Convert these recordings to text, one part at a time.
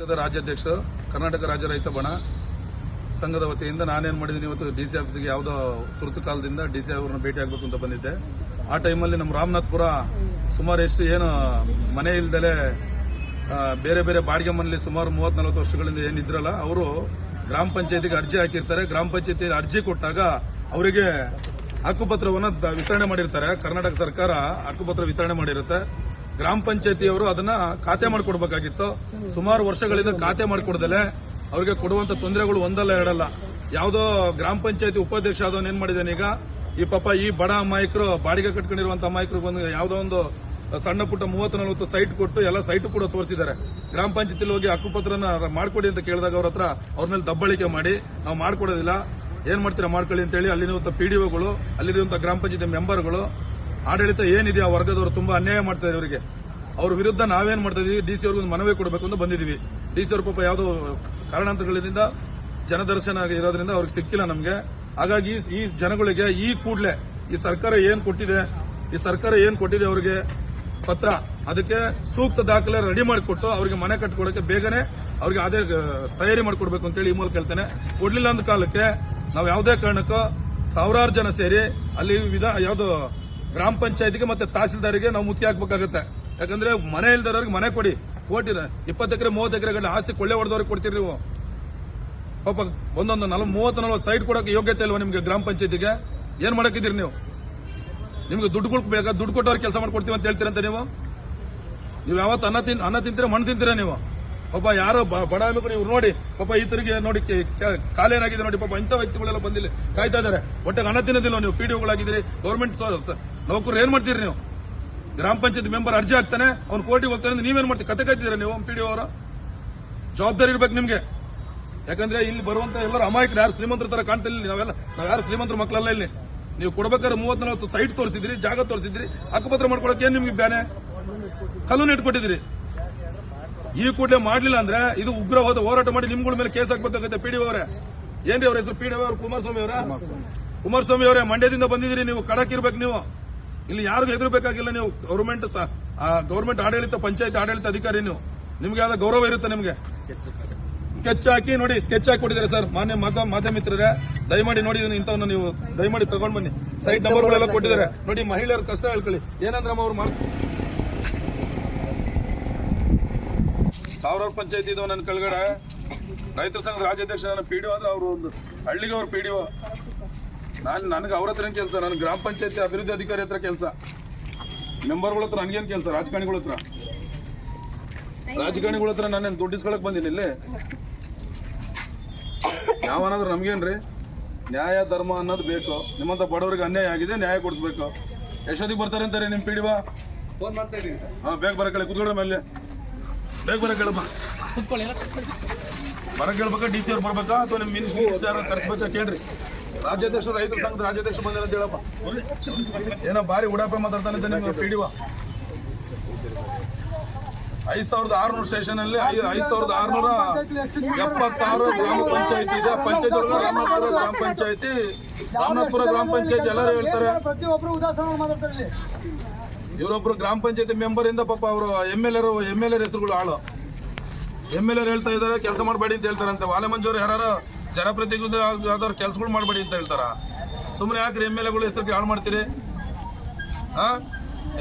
ರಾಜ್ಯಾಧ್ಯಕ್ಷ, ಕರ್ನಾಟಕ ರಾಜ್ಯ ರೈತ ಬಣ ಸಂಘದ ವತಿಯಿಂದ ನಾನೇನು ಮಾಡಿದ್ದೀನಿ ಇವತ್ತು ಡಿ ಸಿ ಆಫೀಸ್ಗೆ ಯಾವುದೋ ತುರ್ತು ಕಾಲದಿಂದ ಡಿ ಸಿ ಅವರನ್ನ ಭೇಟಿ ಆಗಬೇಕು ಅಂತ ಬಂದಿದ್ದೆ. ಆ ಟೈಮಲ್ಲಿ ನಮ್ಮ ರಾಮನಾಥ್ಪುರ ಸುಮಾರು ಎಷ್ಟು ಏನು ಮನೆ ಇಲ್ದಲೆ ಬೇರೆ ಬೇರೆ ಬಾಡಿಗೆ ಮನೆಯಲ್ಲಿ ಸುಮಾರು ಮೂವತ್ತ್ ನಲವತ್ತು ವರ್ಷಗಳಿಂದ ಏನಿದ್ರಲ್ಲ ಅವರು ಗ್ರಾಮ ಪಂಚಾಯತಿಗೆ ಅರ್ಜಿ ಹಾಕಿರ್ತಾರೆ. ಗ್ರಾಮ ಪಂಚಾಯತಿ ಅರ್ಜಿ ಕೊಟ್ಟಾಗ ಅವರಿಗೆ ಹಕ್ಕುಪತ್ರವನ್ನು ವಿತರಣೆ ಮಾಡಿರ್ತಾರೆ. ಕರ್ನಾಟಕ ಸರ್ಕಾರ ಹಕ್ಕುಪತ್ರ ವಿತರಣೆ ಮಾಡಿರುತ್ತೆ. ಗ್ರಾಮ ಪಂಚಾಯತಿಯವರು ಅದನ್ನ ಖಾತೆ ಮಾಡಿಕೊಡ್ಬೇಕಾಗಿತ್ತು. ಸುಮಾರು ವರ್ಷಗಳಿಂದ ಖಾತೆ ಮಾಡಿಕೊಡ್ದಲೆ ಅವರಿಗೆ ಕೊಡುವಂತ ತೊಂದರೆಗಳು ಒಂದಲ್ಲ ಎರಡಲ್ಲ. ಯಾವುದೋ ಗ್ರಾಮ ಪಂಚಾಯತಿ ಉಪಾಧ್ಯಕ್ಷ ಆದವನ್ ಏನ್ ಮಾಡಿದಾನೆ ಈಗ? ಈ ಪಾಪ ಈ ಬಡ ಅಮಾಯಕರು ಬಾಡಿಗೆ ಕಟ್ಕೊಂಡಿರುವಂತ ಅಮಾಯಕರು ಬಂದು ಯಾವುದೋ ಒಂದು ಸಣ್ಣ ಪುಟ್ಟ ಮೂವತ್ತು ನಲವತ್ತು ಸೈಟ್ ಕೊಟ್ಟು ಎಲ್ಲ ಸೈಟ್ ಕೂಡ ತೋರಿಸಿದ್ದಾರೆ. ಗ್ರಾಮ ಪಂಚಾಯತಿಲಿ ಹೋಗಿ ಹಕ್ಕುಪತ್ರನ ಮಾಡ್ಕೊಡಿ ಅಂತ ಕೇಳಿದಾಗ ಅವ್ರ ಹತ್ರ ಅವ್ರ ಮೇಲೆ ದಬ್ಬಳಿಕೆ ಮಾಡಿ, ನಾವು ಮಾಡ್ಕೊಡೋದಿಲ್ಲ. ಏನ್ ಮಾಡ್ತೀರಾ ಮಾಡ್ಕೊಳ್ಳಿ ಅಂತ ಹೇಳಿ ಅಲ್ಲಿರುವಂತ ಪಿಡಿಒಗಳು ಅಲ್ಲಿರುವಂತ ಗ್ರಾಮ ಪಂಚಾಯತಿ ಮೆಂಬರ್ಗಳು ಆಡಳಿತ ಏನಿದೆ, ಆ ವರ್ಗದವರು ತುಂಬಾ ಅನ್ಯಾಯ ಮಾಡ್ತಾರೆ ಇವರಿಗೆ. ಅವ್ರ ವಿರುದ್ಧ ನಾವೇನ್ ಮಾಡ್ತಾ ಇದೀವಿ? ಡಿ ಸಿ ಅವ್ರಿಗೆ ಒಂದು ಮನವಿ ಕೊಡಬೇಕು ಅಂತ ಬಂದಿದೀವಿ ಡಿ ಸಿ ಅವ್ರ ಪಾಪ ಯಾವುದೋ ಕಾರಣಾಂತರಗಳಿಂದ ಜನದರ್ಶನ ಇರೋದ್ರಿಂದ ಅವ್ರಿಗೆ ಸಿಕ್ಕಿಲ್ಲ ನಮ್ಗೆ. ಹಾಗಾಗಿ ಈ ಜನಗಳಿಗೆ ಈ ಕೂಡಲೇ ಈ ಸರ್ಕಾರ ಏನ್ ಕೊಟ್ಟಿದೆ, ಈ ಸರ್ಕಾರ ಏನ್ ಕೊಟ್ಟಿದೆ ಅವರಿಗೆ ಪತ್ರ, ಅದಕ್ಕೆ ಸೂಕ್ತ ದಾಖಲೆ ರೆಡಿ ಮಾಡಿಕೊಟ್ಟು ಅವರಿಗೆ ಮನೆ ಕಟ್ಕೊಡಕ್ಕೆ ಬೇಗನೆ ಅವ್ರಿಗೆ ಅದೇ ತಯಾರಿ ಮಾಡಿಕೊಡ್ಬೇಕು ಅಂತೇಳಿ ಈ ಮೂಲಕ ಹೇಳ್ತೇನೆ. ಕೊಡ್ಲಿಲ್ಲ ಅಂದ ಕಾಲಕ್ಕೆ ನಾವು ಯಾವುದೇ ಕಾರಣಕ್ಕೂ ಸಾವಿರಾರು ಜನ ಸೇರಿ ಅಲ್ಲಿ ವಿಧ, ಯಾವ್ದು ಗ್ರಾಮ ಪಂಚಾಯತಿಗೆ ಮತ್ತೆ ತಹಸೀಲ್ದಾರಿಗೆ ನಾವು ಮುತ್ತಿ ಹಾಕಬೇಕಾಗುತ್ತೆ. ಯಾಕಂದ್ರೆ ಮನೆ ಇಲ್ದವ್ರಿಗೆ ಮನೆ ಕೊಡಿ. ಕೋಟಿ ಇಪ್ಪತ್ತು ಎಕರೆ, ಮೂವತ್ತು ಎಕರೆ ಗಂಟೆ ಆಸ್ತಿ ಕೊಳ್ಳೆ ಹೊಡೆದವ್ರಿಗೆ ಕೊಡ್ತೀರಿ ನೀವು. ಪಾಪ ಒಂದೊಂದು ನಲ್ವತ್ತು ಮೂವತ್ತು, ನಲ್ವತ್ತು ಸೈಟ್ ಕೊಡೋಕೆ ಯೋಗ್ಯತೆ ಇಲ್ವಾ ನಿಮಗೆ ಗ್ರಾಮ ಪಂಚಾಯತಿಗೆ? ಏನು ಮಾಡಕ್ಕಿದ್ದೀರಿ ನೀವು? ನಿಮ್ಗೆ ದುಡ್ಡು ಬೇಕಾ? ದುಡ್ಡು ಕೊಟ್ಟವ್ರಿಗೆ ಕೆಲಸ ಮಾಡ್ಕೊಡ್ತೀವಿ ಅಂತ ಹೇಳ್ತೀರಂತ ನೀವು? ನೀವು ಯಾವತ್ತು ಅನ್ನ ತಿನ್ ಅನ್ನ ತಿಂತೀರ, ಮಣ್ಣು ತಿಂತೀರಾ ನೀವು? ಪಾಪ ಯಾರೋ ಬ- ಬಡ ನೀವು ಇವ್ರು ನೋಡಿ, ಪಾಪ ಈತರಿಗೆ ನೋಡಿ ಕಾಲೇನಾಗಿದೆ ನೋಡಿ, ಪಾಪ ಇಂಥ ವ್ಯಕ್ತಿಗಳೆಲ್ಲ ಬಂದಿಲ್ಲ ಕಾಯ್ತಾ ಇದ್ದಾರೆ. ಒಟ್ಟಿಗೆ ಅನ್ನ ತಿನ್ನೋದಿಲ್ಲ ನೀವು ಪಿಡಿಒಗಳಾಗಿದ್ದೀರಿ ಗೌರ್ಮೆಂಟ್ ನೌಕರು ಏನ್ ಮಾಡ್ತೀರಿ ನೀವು? ಗ್ರಾಮ ಪಂಚಾಯತ್ ಮೆಂಬರ್ ಅರ್ಜಿ ಹಾಕ್ತಾನೆ, ಅವ್ನು ಕೋರ್ಟಿಗೆ ಹೋಗ್ತಾನೆ ಅಂದ್ರೆ ನೀವೇನ್ ಮಾಡ್ತೀರಿ? ಕತೆ ಕಾಯ್ತಿದ್ದೀರಾ ನೀವು ಪಿಡಿಒ ಅವರ? ಜವಾಬ್ದಾರಿ ಇರ್ಬೇಕು ನಿಮ್ಗೆ. ಯಾಕಂದ್ರೆ ಇಲ್ಲಿ ಬರುವಂತ ಎಲ್ಲರೂ ಅಮಾಯಕರು, ಯಾರು ಶ್ರೀಮಂತರ ತರ ಕಾಣ್ತಿಲ್ಲ ನಾವೆಲ್ಲ ನಾವ್ ಯಾರು ಶ್ರೀಮಂತರ ಮಕ್ಕಳಲ್ಲ ಇಲ್ಲಿ. ನೀವು ಕೊಡ್ಬೇಕಾದ್ರೆ ಮೂವತ್ ನಲವತ್ತು ಸೈಟ್ ತೋರಿಸಿದ್ರಿ, ಜಾಗ ತೋರಿಸಿದ್ರಿ, ಅಕ್ಕಪತ್ರ ಮಾಡ್ಕೊಳಕ್ಕೆ ಏನ್ ನಿಮ್ಗೆ ಬ್ಯಾನೆ? ಕಲ್ಲೂನು ಇಟ್ಕೊಟ್ಟಿದ್ರಿ ಈ ಕೂಡಲೇ ಮಾಡಲಿಲ್ಲ ಅಂದ್ರೆ ಇದು ಉಗ್ರವಾದ ಹೋರಾಟ ಮಾಡಿ ನಿಮ್ಗಳ ಮೇಲೆ ಕೇಸ್ ಹಾಕ್ಬೇಕಾಗತ್ತೆ ಪಿಡಿ ಅವರೇ. ಏನ್ರಿ ಅವ್ರ ಹೆಸರು? ಪಿಡಿ ಅವರು ಕುಮಾರಸ್ವಾಮಿ ಅವರ? ಕುಮಾರಸ್ವಾಮಿ ಅವರೇ, ಮಂಡ್ಯದಿಂದ ಬಂದಿದ್ದೀರಿ ನೀವು, ಕಡಕ್ ಇರ್ಬೇಕು ನೀವು. ಇಲ್ಲಿ ಯಾರಿಗೂ ಹೆದರ್ಬೇಕಾಗಿಲ್ಲ ನೀವು. ಗೌರ್ಮೆಂಟ್ ಗೌರ್ಮೆಂಟ್ ಆಡಳಿತ, ಪಂಚಾಯತ್ ಆಡಳಿತ ಅಧಿಕಾರಿ ನೀವು. ನಿಮ್ಗೆ ಯಾವ್ದು ಗೌರವ ಇರುತ್ತೆ ನಿಮ್ಗೆ. ಸ್ಕೆಚ್ ಹಾಕಿ ನೋಡಿ ಸ್ಕೆಚ್ ಹಾಕಿ ಕೊಟ್ಟಿದ್ದಾರೆ ಸರ್. ಮಾನ್ಯ ಮಾಧ್ಯಮ ಮಿತ್ರರೇ, ದಯಮಾಡಿ ನೋಡಿ ಇಂಥವನ್ನ ನೀವು ದಯಮಾಡಿ ತಗೊಂಡ್ ಬನ್ನಿ. ಸೈಟ್ ನಂಬರ್ಗಳೆಲ್ಲ ಕೊಟ್ಟಿದ್ದಾರೆ. ನೋಡಿ, ಮಹಿಳೆಯರ ಕಷ್ಟ ಹೇಳ್ಕೊಳ್ಳಿ. ಏನಂದ್ರೆ ಅವ್ರು ಮಾಡ್ ಸಾವಿರಾರು ಪಂಚಾಯತಿ ಇದಾವೆ ನನ್ನ ಕೆಳಗಡೆ. ರೈತರ ಸಂಘದ ರಾಜ್ಯಾಧ್ಯಕ್ಷ ನನ್ನ ಪಿ ಅಂದ್ರೆ ಅವರು ಒಂದು ಹಳ್ಳಿಗೆ ಅವ್ರ ಪಿ ನಾನು ನನಗೆ ಅವ್ರ ಹತ್ರ ಕೆಲಸ ನನ್ನ ಗ್ರಾಮ ಪಂಚಾಯತಿ ಅಭಿವೃದ್ಧಿ ಅಧಿಕಾರಿ ಹತ್ರ ಕೆಲಸ. ಮೆಂಬರ್ಗಳ ಹತ್ರ ನನಗೇನು ಕೆಲಸ ರಾಜಕಾರಣಿಗಳ ಹತ್ರ? ರಾಜಕಾರಣಿಗಳ ಹತ್ರ ನಾನೇನು ದುಡ್ಡು ಇಸ್ಕೊಳಕ್ ಬಂದಿನಿ ಇಲ್ಲಿ? ಯಾವನಾದ್ರೂ ನಮ್ಗೇನ್ರಿ? ನ್ಯಾಯ ಧರ್ಮ ಅನ್ನೋದು ಬೇಕು. ನಿಮ್ಮಂತ ಬಡವರಿಗೆ ಅನ್ಯಾಯ ಆಗಿದೆ ನ್ಯಾಯ ಕೊಡಿಸ್ಬೇಕು. ಎಷ್ಟೊತ್ತಿಗೆ ಬರ್ತಾರೆ ಅಂತಾರೆ ನಿಮ್ಮ ಪಿಡಿವಾ ಫೋನ್ ಮಾಡ್ತಾ ಇದ್ದೀನಿ ಹಾಂ ಹಾ ಬೇಗ ಬರಕಳೆ ಕುತ್ಕೊಳ್ಳೋ ಮೇಲೆ ಬೇಗ ಬರ ಕೇಳಮ್ಮ. ಬರ ಕೇಳ್ಬೇಕಾ? ಡಿ ಸಿ ಅವ್ರು ಬರ್ಬೇಕಾ? ಅಥವಾ ನಿಮ್ಮ ಮಿನಿಸ್ಟ್ರಿ ಯಾರು ಕರ್ಸ್ಬೇಕಾ ಕೇಳ್ರಿ. ರಾಜ್ಯಾಧ್ಯಕ್ಷ ರೈತರ ಸಂಘದ ರಾಜ್ಯಾಧ್ಯಕ್ಷ ಬಂದಿರ ಅಂತ ಹೇಳಪ್ಪ. ಏನೋ ಬಾರಿ ಉಡಾಪೆ ಮಾತಾಡ್ತಾನೆ ನಿಮ್ಮ ಪಿಡಿವ ಐದ್ ಸಾವಿರದ ಆರ್ನೂರು ಸ್ಟೇಷನ್ ಅಲ್ಲಿ ಐದ್ ಸಾವಿರದ ಆರ್ನೂರ ಎಪ್ಪತ್ತಾರು ಗ್ರಾಮ ಪಂಚಾಯತಿ ಇದೆ. ಪಂಚಾಯತ್ ರಾಮನಾಥಪುರ ಗ್ರಾಮ ಪಂಚಾಯತಿ ರಾಮನಾಥಪುರ ಗ್ರಾಮ ಪಂಚಾಯತಿ ಎಲ್ಲರೂ ಹೇಳ್ತಾರೆ. ಇವರೊಬ್ರು ಗ್ರಾಮ ಪಂಚಾಯತಿ ಮೆಂಬರ್ ಇಂದ ಪಾಪ ಅವರು ಎಂ ಎಲ್ ಎರು ಎಂ ಎಲ್ ಎರ್ ಹೆಸರುಗಳು ಆಳು. ಎಂ ಎಲ್ ಎರ್ ಹೇಳ್ತಾ ಇದಾರೆ ಕೆಲಸ ಮಾಡಬೇಡಿ ಅಂತ ಹೇಳ್ತಾರಂತೆ ವಾಲೆ ಮಂಜೂರು ಯಾರು ಜನಪ್ರತಿನಿಧಿ ಆದವ್ರು ಕೆಲಸಗಳು ಮಾಡಬೇಡಿ ಅಂತ ಹೇಳ್ತಾರ. ಸುಮ್ಮನೆ ಯಾಕ್ರಿ ಎಂ ಎಲ್ ಎಗಳು ಹೆಸರು ಹಾಳು ಮಾಡ್ತೀರಿ? ಹಾ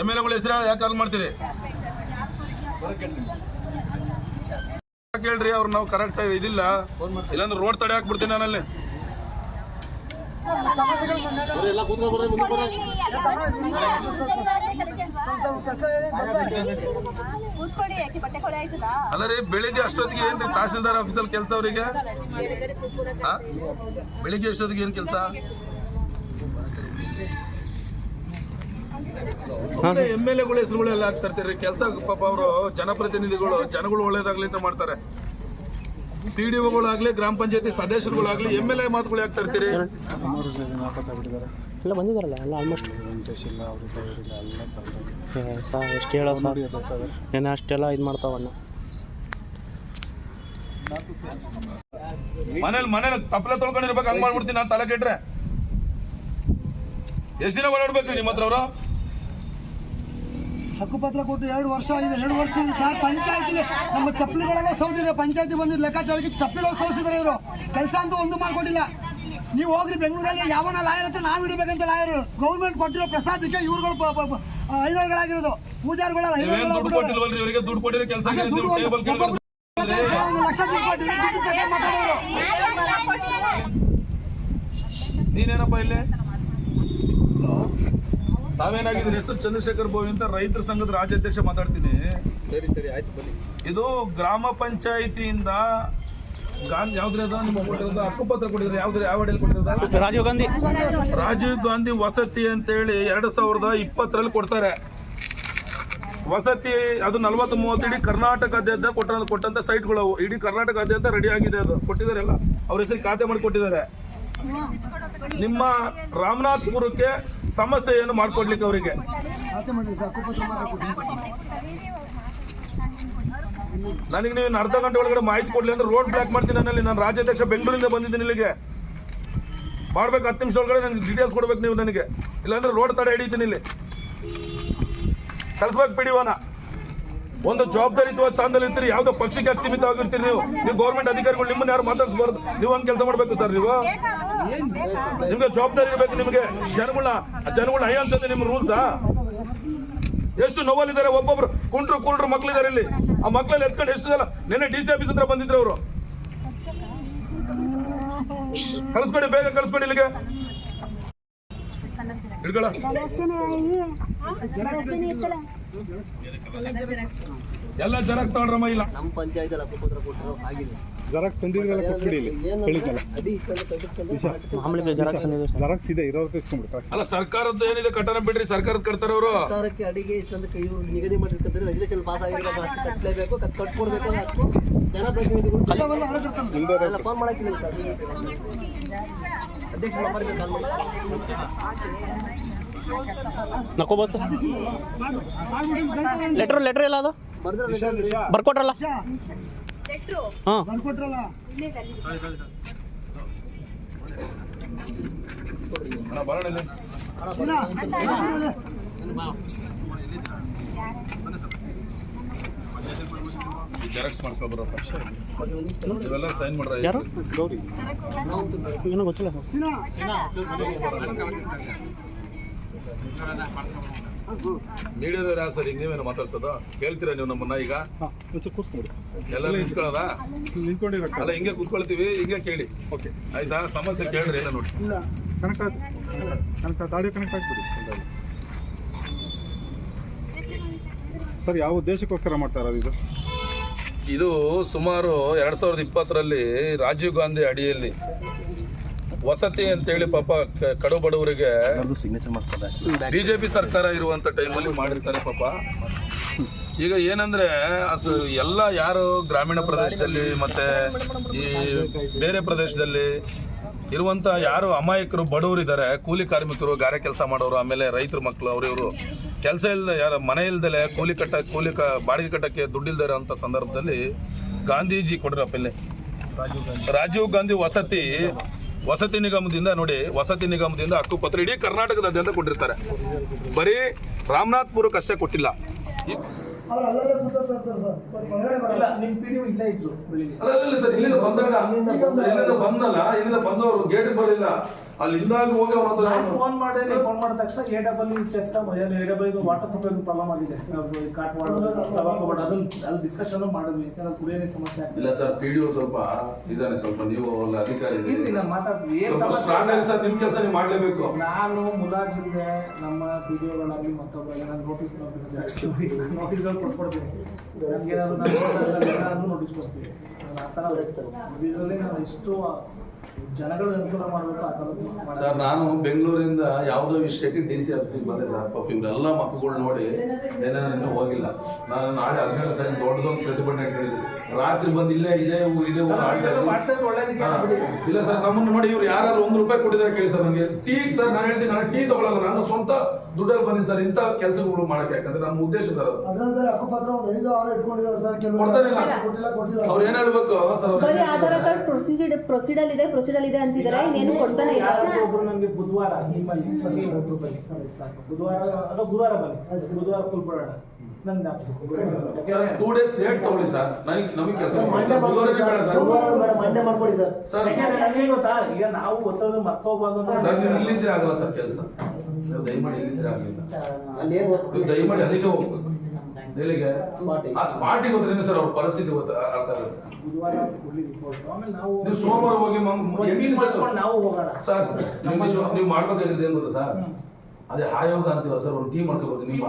ಎಂ ಎಲ್ ಎಗಳು ಹೆಸರು ಯಾಕೆ ಹಾಳು ಮಾಡ್ತೀರಿ? ಯಾಕ್ ಹೇಳ್ರಿ ಅವ್ರು ನಾವು ಕರೆಕ್ಟ್ ಇದಿಲ್ಲ. ಇಲ್ಲಾಂದ್ರೆ ರೋಡ್ ತಡೆ ಹಾಕ್ಬಿಡ್ತೀನಿ ನಾನಲ್ಲಿ. ಅಲ್ಲ ರೀ, ಬೆಳಿಗ್ಗೆ ಅಷ್ಟೊತ್ತಿಗೆ ಏನ್ರಿ ತಹಸೀಲ್ದಾರ್ ಆಫೀಸಲ್ಲಿ ಕೆಲಸ ಅವರಿಗೆ? ಬೆಳಿಗ್ಗೆ ಅಷ್ಟೊತ್ತಿಗೆ ಏನ್ ಕೆಲಸ? ಎಂ ಎಲ್ ಎಗಳ ಹೆಸರುಗಳೆಲ್ಲ ಹಾಕ್ತಾ ಇರ್ತೀರಿ ಕೆಲಸ ಪಾಪ ಅವರು ಜನಪ್ರತಿನಿಧಿಗಳು ಜನಗಳು ಒಳ್ಳೇದಾಗ್ಲಿ ಅಂತ ಮಾಡ್ತಾರೆ. ಪಿ ಡಿ ಒಗಳಾಗ್ಲಿ ಗ್ರಾಮ ಪಂಚಾಯತಿ ಸದಸ್ಯರುಗಳಾಗ್ಲಿ ಎಂ ಎಲ್ ಎ ಮಾತುಗಳು ಯಾಕೆ ಇರ್ತೀರಿ ಎಲ್ಲ ಬಂದಿದ್ದಾರಲ್ಲ ಎಲ್ಲ ಆಲ್ಮೋಸ್ಟ್ ವೆಂಕಟೇಶ್ ಇಲ್ಲ ಅವ್ರಿಲ್ಲ ಇವರಿಲ್ಲ ಎಲ್ಲ ಎಷ್ಟು ಹೇಳೋ ನೋಡಿ ಏನು ಅಷ್ಟೆಲ್ಲ ಇದು ಮಾಡ್ತಾವಣ್ಣ ಮನೇಲಿ ಮನೇಲಿ ತಪ್ಪಲೆ ತೊಳ್ಕೊಂಡಿರ್ಬೇಕು ಹಂಗೆ ಮಾಡ್ಬಿಡ್ತೀನಿ ನಾನು ತಲೆ ಕೆಟ್ರೆ. ಎಷ್ಟು ದಿನ ಓಡಾಡ್ಬೇಕ್ರಿ ನಿಮ್ಮ ಹತ್ರ ಅವರು? ಹಕ್ಕುಪತ್ರ ಕೊಟ್ಟು ಎರಡು ವರ್ಷ ಆಗಿದೆ. ಎರಡು ವರ್ಷದಿಂದ ಸರ್ ಪಂಚಾಯತಿಲಿ ನಮ್ಮ ಚಪ್ಪಲಿಗಳೆಲ್ಲ ಸೌದಿದೆ ಪಂಚಾಯತಿ ಬಂದಿದ್ದು ಲೆಕ್ಕಾಚಾರಕ್ಕೆ ಚಪ್ಪಲಿಗಳು ಸೋಸಿದ್ರೆ ಇವರು. ಕೆಲಸ ಅಂತೂ ಒಂದು ಮಾಡ್ಕೊಂಡಿಲ್ಲ ನೀವು ಹೋಗ್ರಿ ಬೆಂಗಳೂರಲ್ಲಿ ಯಾವನ ಲಾಯರ್ ಅಂತ ನಾವು ಹಿಡಿಬೇಕಂತ ಲಾಯರ್. ಗೌರ್ಮೆಂಟ್ ಕೊಟ್ಟಿರೋ ಪ್ರಸಾದಕ್ಕೆ ಇವ್ರುಗಳು ಐನರ್ಗಳಾಗಿರೋದು. ಪೂಜಾರಿಗಳೆಲ್ಲ ಲಕ್ಷ ನೀನೇನಪ್ಪ ಇಲ್ಲಿ? ತಾವೇನಾಗಿದ್ದೀರಿ ಹೆಸರು ಚಂದ್ರಶೇಖರ್ ಭೋವಿ ಅಂತ ರೈತರ ಸಂಘದ ರಾಜ್ಯಾಧ್ಯಕ್ಷ ಮಾತಾಡ್ತೀನಿ. ಸರಿ ಸರಿ ಆಯ್ತು ಬನ್ನಿ. ಇದು ಗ್ರಾಮ ಪಂಚಾಯಿತಿಯಿಂದ ಗಾಂಧಿ ಯಾವ್ದ್ರಿ ಅದು? ನಿಮ್ಗೆ ಕೊಟ್ಟಿರೋದು ಹಕ್ಕುಪತ್ರ ಕೊಟ್ಟಿದ್ರೆ ಯಾವ್ದ್ರ? ಯಾವ ಅಡಿಯಲ್ಲಿ ಕೊಟ್ಟಿರೋದು? ರಾಜೀವ್ ಗಾಂಧಿ. ರಾಜೀವ್ ಗಾಂಧಿ ವಸತಿ ಅಂತೇಳಿ ಎರಡು ಸಾವಿರದ ಇಪ್ಪತ್ತರಲ್ಲಿ ಕೊಡ್ತಾರೆ. ವಸತಿ ಅದು ನಲ್ವತ್ತು ಮೂವತ್ತು ಇಡೀ ಕರ್ನಾಟಕದಾದ್ಯಂತ ಕೊಟ್ಟ ಕೊಟ್ಟಂತ ಸೈಟ್ಗಳು ಇಡೀ ಕರ್ನಾಟಕದಾದ್ಯಂತ ರೆಡಿ ಆಗಿದೆ ಅದು. ಕೊಟ್ಟಿದ್ದಾರೆ ಎಲ್ಲ. ಅವ್ರ ಹೆಸರು ಖಾತೆ ಮಾಡಿ ಕೊಟ್ಟಿದ್ದಾರೆ. ನಿಮ್ಮ ರಾಮನಾಥ್ಪುರಕ್ಕೆ ಸಮಸ್ಯೆಯನ್ನು ಮಾಡ್ಕೊಡ್ಲಿಕ್ಕೆ ಅವರಿಗೆ. ನನಗೆ ನೀವು ಅರ್ಧ ಗಂಟೆ ಒಳಗಡೆ ಮಾಹಿತಿ ಕೊಡ್ಲಿ ಅಂದ್ರೆ ರೋಡ್ ಬ್ಲಾಕ್ ಮಾಡ್ತೀನಿ ನನ್ನಲ್ಲಿ. ನಾನು ರಾಜ್ಯಾಧ್ಯಕ್ಷ ಬೆಂಗಳೂರಿಂದ ಬಂದಿದ್ದೀನಿ ಇಲ್ಲಿಗೆ. ಮಾಡ್ಬೇಕು ಹತ್ತು ನಿಮಿಷ ಒಳಗಡೆ ನನಗೆ ಡೀಟೇಲ್ಸ್ ಕೊಡ್ಬೇಕು ನೀವು ನನಗೆ. ಇಲ್ಲಾಂದ್ರೆ ರೋಡ್ ತಡೆ ಹಿಡಿತೀನಿ ಇಲ್ಲಿ. ಕಳ್ಸ್ಬೇಕು ಪಿಡಿವನ ಒಂದು ಜವಾಬ್ದಾರಿಯುತ ಸ್ಥಾನದಲ್ಲಿ ಇರ್ತೀರಿ, ಯಾವ್ದೋ ಪಕ್ಷಕ್ಕೆ ಸೀಮಿತ ಸೀಮಿತವಾಗಿರ್ತೀರಿ ನೀವು? ನೀವು ಗೌರ್ಮೆಂಟ್ ಅಧಿಕಾರಿಗಳು ನಿಮ್ಮನ್ನ ಯಾರು ಮಾತಾಡಿಸಬಾರ್ದು? ನೀವು ಹಂಗೆ ಕೆಲಸ ಮಾಡ್ಬೇಕು ಸರ್ ನೀವು? ನಿಮ್ಗೆ ಜವಾಬ್ದಾರಿ ಇರ್ಬೇಕು ನಿಮಗೆ. ಜನಗಳ ಜನಗಳ ಹೈ ಅನ್ಸುತ್ತೆ ನಿಮ್ಮ ರೂಲ್ಸಾ ಎಷ್ಟು ನೋವಲ್ಲಿದ್ದಾರೆ ಒಬ್ಬೊಬ್ರು, ಕುಂಟ್ರು ಕುಂಟ್ರು ಮಕ್ಳಿದ್ದಾರೆ ಇಲ್ಲಿ. ಆ ಮಕ್ಳಲ್ಲಿ ಎತ್ಕೊಂಡು ಎಷ್ಟು ಸಲ ನಿನ್ನೆ ಡಿ ಸಿ ಆಫೀಸ್ ಹತ್ರ ಬಂದಿದ್ರು ಅವರು. ಕಳಿಸ್ಕೊಡಿ, ಬೇಗ ಕಳಿಸ್ಕೊಡಿ ಇಲ್ಲಿಗೆ. ಹಿಡ್ಕೊಳ. ಎಲ್ಲ ಜೆರಾಕ್ಸ್ ತಗೊಂಡ್ರಮ್ಮ ಇಲ್ಲ. ನಮ್ಮ ಪಂಚಾಯತ್ ಹಕ್ಕುಪತ್ರ ಕೊಟ್ಟರು ಆಗಿದೆ ಜೆರಾಕ್ಸ್ ತಂದಿದ್ರಲ್ಲ ಕೊಟ್ಬಿಡಿ ಇಲ್ಲಿ. ಅಡಿ ಇಷ್ಟೊಂದು ತೆಗೆದುಕೊಂಡು ಮಾಮೂಲಿ ಜೆರಾಕ್ಸ್ ಇದೆ ಇಸ್ಕೊಂಡ್ಬಿಡ್ತಾರೆ ಅಲ್ಲ ಸರ್ಕಾರದ್ದು ಏನಿದೆ ಕಟ್ಟಣ ಬಿಡ್ರಿ ಸರ್ಕಾರದ ಕಟ್ತಾರೆ ಅವರು. ಸರ್ಕಾರಕ್ಕೆ ಅಡಿಗೆ ಇಷ್ಟೊಂದು ಕೈ ನಿಗದಿ ಮಾಡಿರ್ತಾರೆ ರೆಗ್ಯುಲೇಷನ್ ಪಾಸ್ ಆಗಿರೋ ಅಷ್ಟು ಕಟ್ಟಲೇಬೇಕು ಕಟ್ ಕಟ್ಕೊಡ್ಬೇಕು ಅಷ್ಟು ಜನಪ್ರತಿನಿಧಿಗಳು ಫೋನ್ ಮಾಡಕ್ಕಿಲ್ಲ ಸರ್ ಅಧ್ಯಕ್ಷ ನಂಬರ್ಗೆ ಕಾಲ್ ಮಾಡಿ. ನಕೋಬೋದು ಬಸ್? ಲೆಟ್ರ್ ಲೆಟ್ರ್ ಎಲ್ಲ ಅದು? ಬರ್ಕೊಟ್ರಲ್ಲ? ಹಾಂ. ಜೆರಾಕ್ಸ್ ಪಕ್ಷ ಸೈನ್ ಯಾರು? ಏನೋ ಗೊತ್ತಿಲ್ಲ. ಮೀಡಿಯಾದವ್ರು ಯಾರು ಸರ್ ಹಿಂಗೆ ನೀವೇನು ಮಾತಾಡ್ಸೋದು? ಕೇಳ್ತೀರಾ ನೀವು ನಮ್ಮನ್ನ ಈಗ? ಎಲ್ಲ ನಿಂತ್ಕೊಳ್ಳೋದಾ? ಅಲ್ಲ ಹಿಂಗೆ ಕೂತ್ಕೊಳ್ತೀವಿ ಹಿಂಗೆ ಕೇಳಿ. ಓಕೆ. ಆಯ್ತಾ? ಸಮಸ್ಯೆ ಕೇಳ್ರಿ ಎಲ್ಲ ನೋಡಿ. ಇಲ್ಲ ಕನೆಕ್ಟ್ ಕನೆಕ್ಟ್ ಆಡಿಯೋ ಕನೆಕ್ಟ್ ಆಗ್ಬಿಡಿ ಸರ್ ಯಾವ ಉದ್ದೇಶಕ್ಕೋಸ್ಕರ ಮಾಡ್ತಾ ಇರೋದು ಇದು? ಇದು ಸುಮಾರು ಎರಡು ಸಾವಿರದ ಇಪ್ಪತ್ತರಲ್ಲಿ ರಾಜೀವ್ ಗಾಂಧಿ ಅಡಿಯಲ್ಲಿ ವಸತಿ ಅಂತೇಳಿ ಪಾಪ ಕ- ಕಡು ಬಡವರಿಗೆ ಬಿಜೆಪಿ ಸರ್ಕಾರ ಇರುವಂತ ಟೈಮಲ್ಲಿ ಮಾಡಿರ್ತಾರೆ ಪಾಪ. ಈಗ ಏನಂದ್ರೆ ಅಸು ಎಲ್ಲ ಯಾರು ಗ್ರಾಮೀಣ ಪ್ರದೇಶದಲ್ಲಿ ಮತ್ತೆ ಈ ಬೇರೆ ಪ್ರದೇಶದಲ್ಲಿ ಇರುವಂತ ಯಾರು ಅಮಾಯಕರು ಬಡವರು ಇದ್ದಾರೆ ಕೂಲಿ ಕಾರ್ಮಿಕರು ಗಾರೆ ಕೆಲಸ ಮಾಡೋರು ಆಮೇಲೆ ರೈತರ ಮಕ್ಕಳು ಅವರು ಇವರು ಕೆಲಸ ಇಲ್ಲದೆ ಯಾರ ಮನೆ ಇಲ್ದಲೆ ಕೂಲಿ ಕಟ್ಟ ಕೂಲಿ ಕ ಬಾಡಿಗೆ ಕಟ್ಟಕ್ಕೆ ದುಡ್ಡಿಲ್ದೇ ಇರೋಂಥ ಸಂದರ್ಭದಲ್ಲಿ ಗಾಂಧೀಜಿ ಕೊಡ್ರಪ್ಪ ಇಲ್ಲಿ. ರಾಜೀವ್ ಗಾಂಧಿ ವಸತಿ ವಸತಿ ನಿಗಮದಿಂದ ನೋಡಿ ವಸತಿ ನಿಗಮದಿಂದ ಹಕ್ಕುಪತ್ರ ಇಡೀ ಕರ್ನಾಟಕದಾದ್ಯಂತ ಕೊಟ್ಟಿರ್ತಾರೆ. ಬರೀ ರಾಮನಾಥ್ಪುರಕ್ಕೆ ಅಷ್ಟೇ ಕೊಟ್ಟಿಲ್ಲ. ಬಂದಲ್ಲ ಇಲ್ಲಿಂದ ಬಂದವರು ಗೇಟ್ ಬರಲಿಲ್ಲ. ಅಲ್ಲಿ ಹಿಂದಾಗ ಹೋಗಿ ಅವನ ಹತ್ರ ನಾನು ಫೋನ್ ಮಾಡಿದೆ ನೀವು ಫೋನ್ ಮಾಡಿದ ತಕ್ಷಣ A double chest A double ಇದು ವಾಟರ್ ಸಪ್ಲೈ ಪ್ರಾಬ್ಲಮ್ ಆಗಿದೆ. ನಾವು ಈ ಕಾಟ್ ಅದನ್ನ ಅಲ್ಲಿ ಡಿಸ್ಕಷನ್ ಮಾಡಿದ್ವಿ ಯಾಕಂದ್ರೆ ಕುಡಿಯೋ ಸಮಸ್ಯೆ ಆಗ್ತಿದೆ. ಇಲ್ಲ ಸರ್ ಪಿ ಡಿ ಸ್ವಲ್ಪ ಇದಾನೆ ಸ್ವಲ್ಪ ನೀವು ಅಲ್ಲಿ ಅಧಿಕಾರಿ ಇಲ್ಲ ಮಾತಾಡ್ತೀವಿ ಸ್ವಲ್ಪ ಸ್ಟ್ರಾಂಗ್ ಆಗಿ ಸರ್ ನಿಮ್ಮ ಕೆಲಸ ನೀವು ಮಾಡ್ಲೇಬೇಕು. ನಾನು ಮುಲಾಜಿಂದೆ ನಮ್ಮ ಪಿಡಿಒಗಳಾಗಲಿ ಮತ್ತೊಬ್ಬ ನಾನು ನೋಟಿಸ್ ನೋಟಿಸ್ಗಳು ಕೊಟ್ಕೊಡ್ತೀನಿ ನಮ್ಗೆ ಏನಾದ್ರು ನಾನು ನೋಟಿಸ್ ಕೊಡ್ತೀವಿ ನಾನು ಆ ಥರ ಇದರಲ್ಲಿ ನಾನು ಎಷ್ಟು ಸರ್ ನಾನು ಬೆಂಗಳೂರಿಂದ ಯಾವುದೋ ವಿಷಯಕ್ಕೆ ಡಿ ಸಿ ಆಫೀಸಿಗೆ ಬಂದೆ ಸರ್. ಪಾಪ ಇವರೆಲ್ಲ ಮಕ್ಕಳು ನೋಡಿ ಏನೇನೋ ಇನ್ನೂ ಹೋಗಿಲ್ಲ. ನಾನು ನಾಳೆ ಹದಿನೇಳು ತಾರೀಕು ದೊಡ್ಡದೊಂದು ಪ್ರತಿಭಟನೆ ಕೇಳಿದ್ದೆ ರಾತ್ರಿ ಬಂದು ಇಲ್ಲೇ ಇದೇ ಇದೇ. ಇಲ್ಲ ಸರ್ ನಮ್ಮನ್ನು ನೋಡಿ ಇವ್ರು ಯಾರಾದ್ರೂ ಒಂದು ರೂಪಾಯಿ ಕೊಟ್ಟಿದ್ದಾರೆ ಕೇಳಿ ಸರ್ ನನಗೆ. ಟೀ ಸರ್ ನಾನು ಹೇಳ್ತೀನಿ ನಾನು ಟೀ ತಗೊಳ್ಳಲ್ಲ ನಾನು ಸ್ವಂತ ದುಡ್ಡಲ್ಲಿ ಬನ್ನಿ ಸರ್ ಇಂಥ ಕೆಲಸಗಳು ಮಾಡಕ್ಕೆ. ಯಾಕಂದ್ರೆ ನಮ್ಮ ಉದ್ದೇಶ ಸರ್ ಅವ್ರು ಏನ್ ಹೇಳ್ಬೇಕು? ಸರ್ ಪ್ರೊಸೀಜರ್ ಪ್ರೊಸೀಡರ್ ಇದೆ ಪ್ರೊಸೀಜರ್ ಇದೆ ಅಂತಿದ್ದಾರೆ ಇನ್ನೇನು ಕೊಡ್ತಾನೆ ಇಲ್ಲ. ಒಬ್ರು ನನಗೆ ಬುಧವಾರ ನಿಮ್ಮಲ್ಲಿ ಸತಿ ಒಬ್ರು ಬನ್ನಿ ಸರಿ ಸಾಕು. ಬುಧವಾರ ಅಥವಾ ಗುರುವಾರ ಬನ್ನಿ. ಬುಧವಾರ ಫುಲ್ ಜ್ಞಾಪಿಸಿ ಸರ್ ಟೂ ಡೇಸ್ ಲೇಟ್ ತಗೊಳ್ಳಿ ಸರ್. ನನಗೆ ನಮಗೆ ಕೆಲಸ ಬುಧವಾರನೇ ಬೇಡ ಸರ್. ಮಂಡೆ ಮಾಡ್ಕೊಡಿ ಸರ್. ಸರ್ ಯಾಕೆಂದ್ರೆ ನನಗೆ ಗೊತ್ತಾ ಈಗ ನಾವು ಮರ್ತೋಗ್ಬಾರ್ದು ಸರ್ ನೀವು ಇಲ್ಲಿದ್ರೆ ಆಗಲ್ಲ ಸರ್ ಕೆಲಸ. ನೀವು ದಯಮಾಡಿ ಇಲ್ಲಿದ್ರೆ ಆಗಲಿಲ್ಲ. ದಯಮಾಡಿ ಅಲ್ಲಿಗೆ ಹೋಗ್ಬೇಕು. ಎಲ್ಲಿಗೆ? ಆ ಸ್ಪಾಟಿಗೆ ಹೋದ್ರೆ ಸರ್ ಅವ್ರ ಪರಿಸ್ಥಿತಿ ಅರ್ಥ ಆಗುತ್ತೆ? ನಾವು ಸೋಮವಾರ ಹೋಗಿ ಸರ್? ನಾವು ಮಾಡ್ಬೇಕಾಗಿರೋದು ಏನ್ ಗೊತ್ತಾ ಸರ್? ಅದೇ ಆಯೋಗ ಅಂತೀವ ಸರ್ ಒಂದು ಟೀಮ್ ಮಾಡ್ಕೋಬಹುದು ನೀವು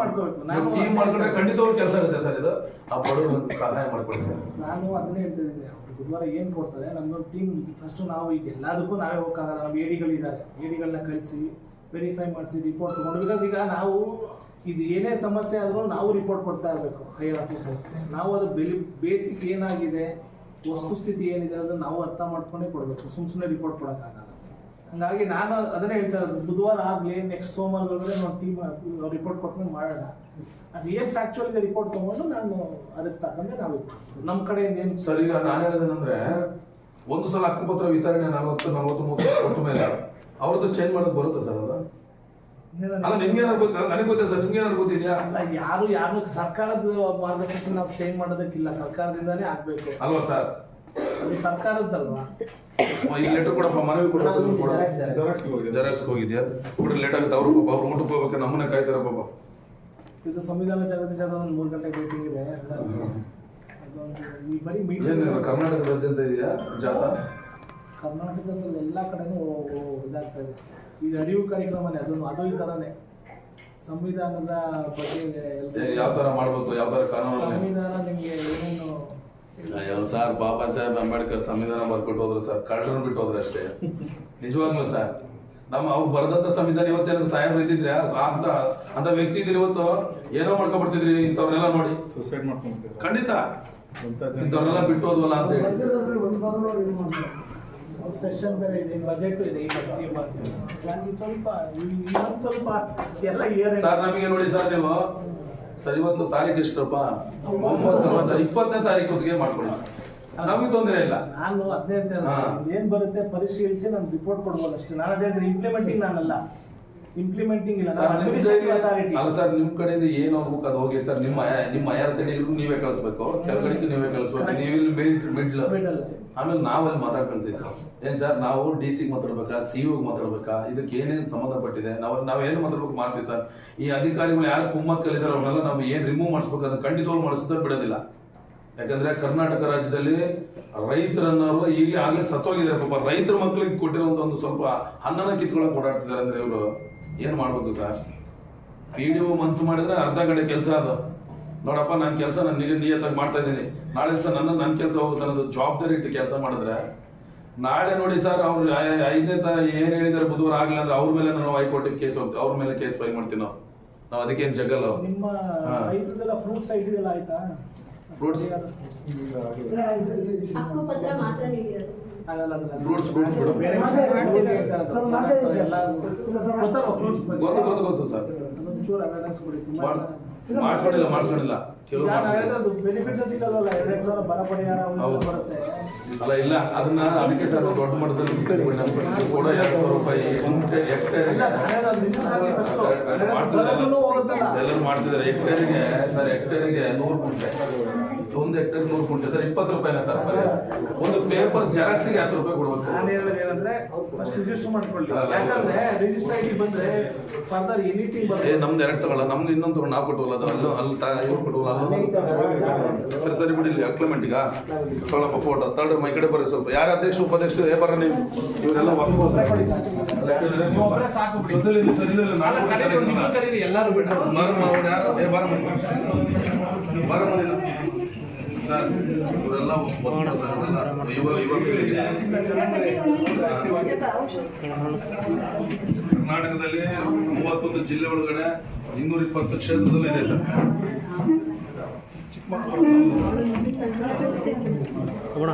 ಟೀಮ್ ಮಾಡ್ಕೊಂಡ್ರೆ ಖಂಡಿತವಾಗ್ಲೂ ಕೆಲಸ ಆಗುತ್ತೆ ಸರ್ ಇದು. ಆ ಬಡವರು ಸಹಾಯ ಮಾಡ್ಕೊಳ್ಳಿ ಸರ್. ನಾನು ಅದನ್ನೇ ಹೇಳ್ತಿದ್ದೀನಿ ಗುರುವಾರ ಏನ್ ಕೊಡ್ತಾರೆ ನಮ್ದೊಂದು ಟೀಮ್ ಫಸ್ಟ್ ನಾವು ಈಗ ಎಲ್ಲದಕ್ಕೂ ನಾವೇ ಹೋಗಕ್ಕಾಗಲ್ಲ. ನಮ್ಮ ಎಡಿಗಳಿದ್ದಾರೆ ಎಡಿಗಳನ್ನ ಕಳಿಸಿ ವೆರಿಫೈ ಮಾಡಿಸಿ ರಿಪೋರ್ಟ್ ತಗೊಂಡು. ಬಿಕಾಸ್ ಈಗ ನಾವು ಇದು ಏನೇ ಸಮಸ್ಯೆ ಆದರೂ ನಾವು ರಿಪೋರ್ಟ್ ಕೊಡ್ತಾ ಇರಬೇಕು ಹೈಯರ್ ಆಫೀಸರ್ಸ್ ನಾವು ಅದು ಬೆಲಿ ಬೇಸಿಕ್ ಏನಾಗಿದೆ ವಸ್ತುಸ್ಥಿತಿ ಏನಿದೆ ಅದನ್ನು ನಾವು ಅರ್ಥ ಮಾಡ್ಕೊಂಡೇ ಕೊಡಬೇಕು. ಸುಮ್ ಸುಮ್ಮನೆ ರಿಪೋರ್ಟ್ ಕೊಡೋಕ್ಕಾಗಲ್ಲ. ಹಂಗಾಗಿ ನಾನು ಅದನ್ನೇ ಹೇಳ್ತಾ ಇರೋದು, ಬುಧವಾರ ಆಗಲಿ ನೆಕ್ಸ್ಟ್ ಸೋಮವಾರದೊಳಗಡೆ ನಾವು ಟೀಮ್ ರಿಪೋರ್ಟ್ ಕೊಟ್ಮೇಲೆ ಮಾಡೋಣ. ಅದು ಏನು ಫ್ಯಾಕ್ಚುಯಲ್ ಇದೆ ರಿಪೋರ್ಟ್ ತಗೊಂಡು ನಾನು ಅದಕ್ಕೆ ತಕ್ಕಂತೆ ನಾವು ನಮ್ಮ ಕಡೆ ಏನು ಸರ್, ಈಗ ನಾನು ಹೇಳೋದೇನಂದ್ರೆ ಒಂದು ಸಲ ಹಕ್ಕುಪತ್ರ ವಿತರಣೆ ನಲವತ್ತು ನಲವತ್ತು, ಮೂವತ್ತು ಕೊಟ್ಟ ಮೇಲೆ ಅವ್ರದ್ದು ಚೇಂಜ್ ಮಾಡೋದು ಬರುತ್ತೆ ಸರ್ ಅದು? ಅಲ್ಲ ನಿಮ್ಗೆ ಏನಾರು ಗೊತ್ತ? ನನಗೆ ಗೊತ್ತಿದೆ ಸರ್? ನಿಮ್ಗೆ ಏನಾರು ಗೊತ್ತಿದ್ಯಾ? ಅಲ್ಲ ಯಾರು ಯಾರು ಸರ್ಕಾರದ ಮಾರ್ಗಸೂಚಿ ನಾವು ಚೇಂಜ್ ಮಾಡೋದಕ್ಕಿಲ್ಲ. ಸರ್ಕಾರದಿಂದಾನೇ ಆಗ್ಬೇಕು. ಅಲ್ವಾ ಸರ್? ಅದು ಸರ್ಕಾರದ್ದಲ್ವಾ? ಈ ಲೆಟರ್ ಕೊಡಪ್ಪ ಮನವಿ ಕೊಡ ಜೆರಾಕ್ಸ್ ಹೋಗಿದೆ. ಜೆರಾಕ್ಸ್ ಹೋಗಿದ್ಯಾ? ಕೂಡ ಲೇಟ್ ಆಗುತ್ತೆ. ಅವ್ರು ಪಾಪ ಅವ್ರು ಊಟಕ್ಕೆ ಹೋಗ್ಬೇಕು. ನಮ್ಮನ್ನ ಕಾಯ್ತಾರ ಪಾಪ. ಇದು ಸಂವಿಧಾನ ಜಾಗೃತಿ ಜಾಗ ಒಂದು ಮೂರು ಗಂಟೆ ಮೀಟಿಂಗ್ ಇದೆ. ಈ ಬರೀ ಮೀಟಿಂಗ್ ಕರ್ನಾಟಕದಾದ್ಯಂತ ಇದೆಯಾ ಜಾಥಾ? ಕರ್ನಾಟಕದಲ್ಲಿ ಎಲ್ಲ ಕಡೆನೂ ಇದಾಗ್ತಾ ಇದೆ. ಈಗ ಅರಿವು ಕಾರ್ಯಕ್ರಮನೇ ಅದನ್ನು ಅದು ಈ ಥರನೇ ಸಂವಿಧಾನದ ಬಗ್ಗೆ ಯಾವ ತರ ಮಾಡ್ಬೇಕು? ಯಾವ ಥರ ಕಾನೂನು ಸಂವಿಧಾನ ನಿಮಗೆ ಏನೇನು ಯೋ ಸರ್ ಬಾಬಾ ಸಾಹೇಬ್ ಅಂಬೇಡ್ಕರ್ ಸಂವಿಧಾನ ಬರ್ಕೊಟ್ಟು ಹೋದ್ರು ಸರ್ ಕಳ್ಳರನ್ನು ಬಿಟ್ಟು ಹೋದ್ರೆ ಅಷ್ಟೇ. ನಿಜವಾಗ್ಲೂ ಸರ್. ನಮ್ಮ ಅವ್ರು ಬರೆದಂತ ಸಂವಿಧಾನ ಇವತ್ತೇನಾದ್ರು ಸಾಹೇಬ್ರು ಇದ್ದಿದ್ರೆ ಅಂತ ಅಂತ ವ್ಯಕ್ತಿ ಇದ್ರೆ ಇವತ್ತು ಏನೋ ಮಾಡ್ಕೊಂಡ್ಬಿಡ್ತಿದ್ರಿ ಇಂಥವ್ರನ್ನೆಲ್ಲ ನೋಡಿ. ಸೂಸೈಡ್ ಮಾಡ್ಕೊಂಡ್ ಖಂಡಿತ. ಅಂತ ಜನ ಇಂಥವ್ರನ್ನೆಲ್ಲ ಬಿಟ್ಟು ಹೋದ್ವಲ್ಲ ಅಂತ ಹೇಳಿ. ಸೆಷನ್ ಬೇರೆ ಇದೆ ಬಜೆಟ್ ಇದೆ ಈ ಬಗ್ಗೆ. ನನಗೆ ಸ್ವಲ್ಪ ಸ್ವಲ್ಪ ಎಲ್ಲ ಇಯರ್ ಸರ್ ನಮಗೆ ನೋಡಿ ಸರ್ ನೀವು. ಸರ್ ಇವತ್ತು ತಾರೀಕು ಎಷ್ಟಪ್ಪ ಒಂಬತ್ತು ಸರ್ ಇಪ್ಪತ್ತನೇ ತಾರೀಕು ಹೊತ್ತಿಗೆ ಮಾಡ್ಕೊಳ್ಳಿ. ನಮಗೆ ತೊಂದರೆ ಇಲ್ಲ. ನಾನು ಹದಿನೈದು ಹಾ. ಏನ್ ಬರುತ್ತೆ ಪರಿಶೀಲಿಸಿ ನಾನು ರಿಪೋರ್ಟ್ ಕೊಡ್ಬೋದು ಅಷ್ಟೇ. ನಾನು ಅದೇ ಇಂಪ್ಲಿಮೆಂಟಿಂಗ್ ನಾನಲ್ಲ. ಇಂಪ್ಲಿಮೆಂಟಿಂಗ್ ಇಲ್ಲ. ಅಲ್ಲ ಸರ್ ನಿಮ್ ಕಡೆಯಿಂದ ಏನು ಹೋಗ್ಬೇಕು ಅದು ಹೋಗಿ ಸರ್ ನಿಮ್ಮ ನಿಮ್ಮ ಅಯಾರತಡಿ ಇದ್ರು ನೀವೇ ಕಳಿಸ್ಬೇಕು. ಕೆಳಗಡೆಗೂ ನೀವೇ ಕಳಿಸ್ಬೇಕು. ನೀವು ಇಲ್ಲಿ ಮಿಡ್ಲ್. ಆಮೇಲೆ ನಾವಲ್ಲಿ ಮಾತಾಡ್ಕೊಂತೀವಿ ಸರ್. ಏನ್ ಸರ್ ನಾವು ಡಿ ಸಿ ಮಾತಾಡ್ಬೇಕಾ ಸಿ ಮಾತಾಡ್ಬೇಕಾ? ಇದಕ್ಕೆ ಏನೇನು ಸಂಬಂಧಪಟ್ಟಿದೆ? ನಾವು ನಾವ್ ಏನ್ ಮಾತಾಡ್ಬೇಕು ಮಾಡ್ತೀವಿ ಸರ್? ಈ ಅಧಿಕಾರಿಗಳು ಯಾರು ಕುಮ್ಮಕ್ ಕಲಿದಾರೆ ಅವ್ರನ್ನೆಲ್ಲ ನಾವು ಏನ್ ರಿಮೂವ್ ಮಾಡಿಸ್ಬೇಕು ಅದನ್ನ ಖಂಡಿತವಾಗ್ಲು ಮಾಡಿಸ್ತಾ ಬಿಡೋದಿಲ್ಲ. ಯಾಕಂದ್ರೆ ಕರ್ನಾಟಕ ರಾಜ್ಯದಲ್ಲಿ ರೈತರನ್ನವರು ಈಗಲೇ ಆಗ್ಲೇ ಸತ್ತೋಗಿದ್ದಾರೆ. ಪಾಪ ರೈತರ ಮಕ್ಕಳಿಗೆ ಕೊಟ್ಟಿರುವಂತ ಒಂದು ಸ್ವಲ್ಪ ಅನ್ನನ ಕಿತ್ಕೊಳ್ಳೋಕೆ ಓಡಾಡ್ತಿದ್ದಾರೆ ಅಂದ್ರೆ ಇವರು. ಏನ್ ಮಾಡ್ಬೇಕು ಸರ್ ಪಿ ಡಿ ಒ ಮನ್ಸು ಮಾಡಿದ್ರೆ ಅರ್ಧ ಗಂಟೆ ಕೆಲಸ ಅದು. ನೋಡಪ್ಪ ನನ್ನ ಕೆಲಸ ನಾನು ನಿಜ ನಿಯತ್ತಾಗಿ ಮಾಡ್ತಾ ಇದ್ದೀನಿ. ನಾಳೆ ಸರ್ ನನ್ನ ನನ್ನ ಕೆಲಸ ಹೋಗುತ್ತೆ ಅನ್ನೋದು ಜವಾಬ್ದಾರಿ ಇಟ್ಟು ಕೆಲಸ ಮಾಡಿದ್ರೆ ನಾಳೆ ನೋಡಿ ಸರ್ ಅವ್ರು ಐದನೇ ತ ಏನ್ ಹೇಳಿದಾರೆ ಬುಧವಾರ ಆಗಲಿಲ್ಲ ಅಂದ್ರೆ ಅವ್ರ ಮೇಲೆ ನಾವು ಹೈಕೋರ್ಟಿಗೆ ಕೇಸ್ ಹೋಗ್ತೀವಿ ಅವ್ರ ಮೇಲೆ ಕೇಸ್ ಫೈಲ್ ಮಾಡ್ತೀವಿ ನಾವು. ನಾವು ಅದಕ್ಕೇನು ಜಗಲ್ಲ ನಿಮ್ಮ ಫ್ರೂಟ್ಸ್ ಬಿಡು. ಗೊತ್ತು ಗೊತ್ತು ಗೊತ್ತು ಸರ್. awareness ಕೊಡಿ. ತುಂಬಾ ಮಾಡ್- ಮಾಡಿಸ್ಕೊಂಡಿಲ್ಲ ಮಾಡಿಸ್ಕೊಂಡಿಲ್ಲ ಕೆಲವು ಎರಡ್ ಸಾವಿರ ಬರ ಪರಿಹಾರ ಬರುತ್ತೆ. ಅಲ್ಲ ಇಲ್ಲ ಅದನ್ನ ಅದಕ್ಕೆ ಸರ್ ದೊಡ್ಡ ಮಟ್ಟದಲ್ಲಿ ಕಡೆ ಎರಡು ಸಾವಿರ ರೂಪಾಯಿ ಮುಂಚೆ ಹೋಗುತ್ತಲ್ಲ. ಎಲ್ಲರೂ ಮಾಡ್ತಿದ್ದಾರೆ. ಎಕ್ಟೇರಿಗೆ ಸರ್ ಎಕ್ಟೇರಿಗೆ ನೂರು ಕುಂಟೆ ಒಂದು ಹೆಕ್ಟೇರ್ ನೂರು ಕುಂಟೆ ಸರ್ ಇಪ್ಪತ್ತು ರೂಪಾಯಿನ ಸರ್ ಒಂದು ಪೇಪರ್ ಜೆರಾಕ್ಸ್ಗೆ ಹತ್ತು ರೂಪಾಯಿ ಕೊಡ್ಬೇಕು ನಾನು ಸರ್ ಹೇಳೋದು ಏನಂದ್ರೆ ಫಸ್ಟ್ ರಿಜಿಸ್ಟರ್ ಮಾಡ್ಕೊಳ್ಳಿ. ಯಾಕಂದ್ರೆ ರಿಜಿಸ್ಟರ್ ಐಡಿ ಬಂದ್ರೆ ಫರ್ದರ್ ಎನಿಥಿಂಗ್ ಏ ಬರುತ್ತೆ ನಮ್ದು ಎರಡು ತಗೊಳ್ಳ. ನಮ್ದು ಇನ್ನೊಂದು ತಗೊಂಡು ನಾವು ಕೊಟ್ಟವಲ್ಲ ಅದು. ಅಲ್ಲೂ ಅಲ್ಲಿ ಇವ್ರು ಕೊಟ್ಟವಲ್ಲ ಸರಿ ಸರಿ ಬಿಡಿ ಇಲ್ಲಿ ಅಕ್ಲಮೆಂಟಿಗ ಫೋಟೋ ಫೋಟೋ ತಳ್ರಿ ಮೈ ಕಡೆ ಬರ್ರಿ ಸ್ವಲ್ಪ. ಯಾರು ಅಧ್ಯಕ್ಷ ಉಪಾಧ್ಯಕ್ಷ ಏ ಬರ್ರ ನೀವು. ಇವರೆಲ್ಲ ಎಲ್ಲರೂ ಸರ್ ಯುವ ಯುವ ಪೀಳಿಗೆ. ಕರ್ನಾಟಕದಲ್ಲಿ ಮೂವತ್ತೊಂದು ಜಿಲ್ಲೆ ಒಳಗಡೆ ಇನ್ನೂರ ಇಪ್ಪತ್ತು ಕ್ಷೇತ್ರದಲ್ಲಿ ಇದೆ ಸರ್. ಹೋಗೋಣ